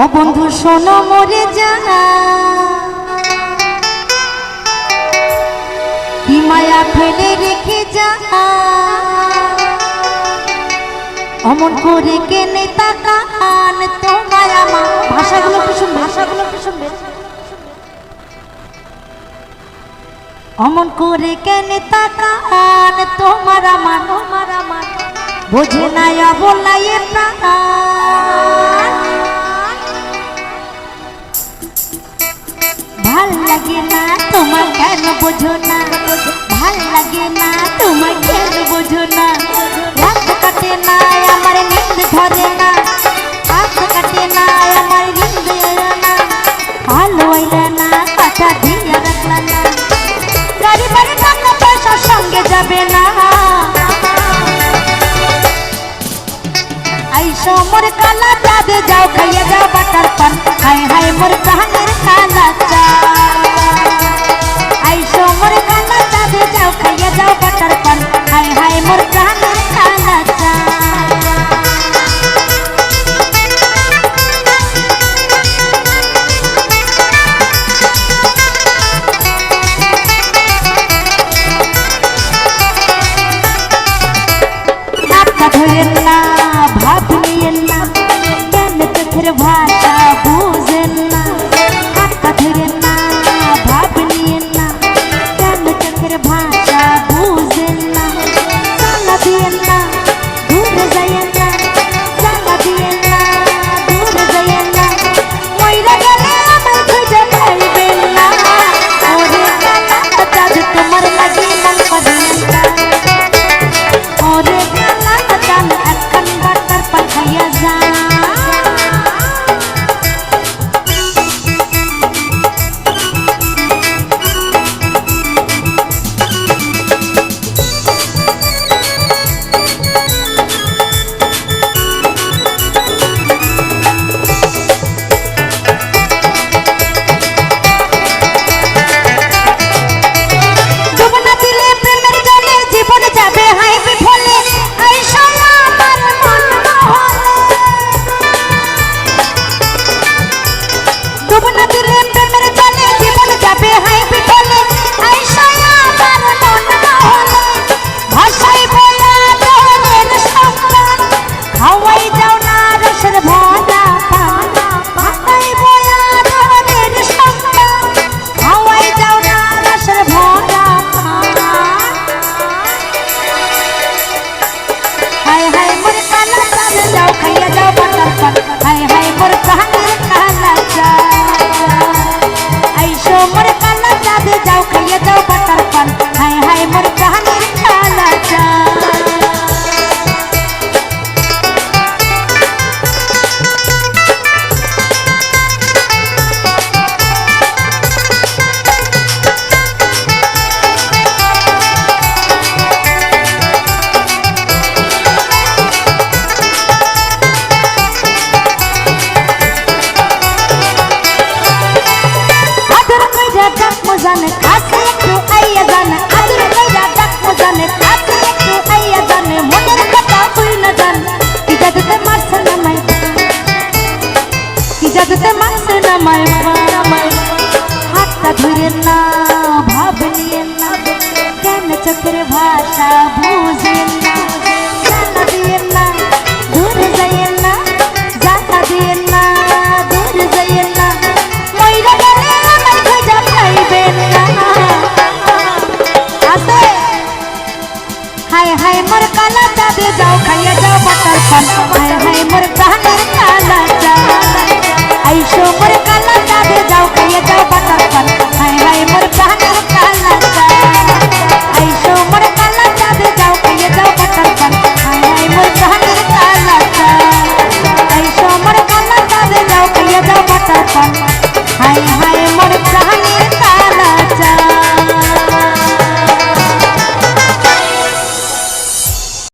ও বন্ধু, শোনো মরে যা। কি মায়া ফেলে রেখে যা। অমন করে কেনে তাকান তোমার আমার। ভাষাগুলো কি শুনবে? ভাষাগুলো কি শুনবে? অমন করে কেনে তাকান তোমার আমার। তোমার আমার বোঝে না অবলাই প্রাণ। লাগে না, তোমার কেন বোঝো না? ভালো লাগে না, তোমার কেন বোঝো না? রাত কাটে না, আমার নিন্দ ধরে না। রাত কাটে না, আমার নিন্দ এলো না। ভালো এলো না কথা দিয়ে রাখলা না। গাড়ি বাড়ি টাকা পয়সা সঙ্গে যাবে না। আইসো, মোর কালা চাঁদে যাও, খাইয়ে যাও বাটার প্রাণের কালা চাঁদ আইসো মোর মজানে কাছে একটু আইয়া জানে আদর কইরা ডাক মজানে কাছে একটু আইয়া জানে জান হায় হায়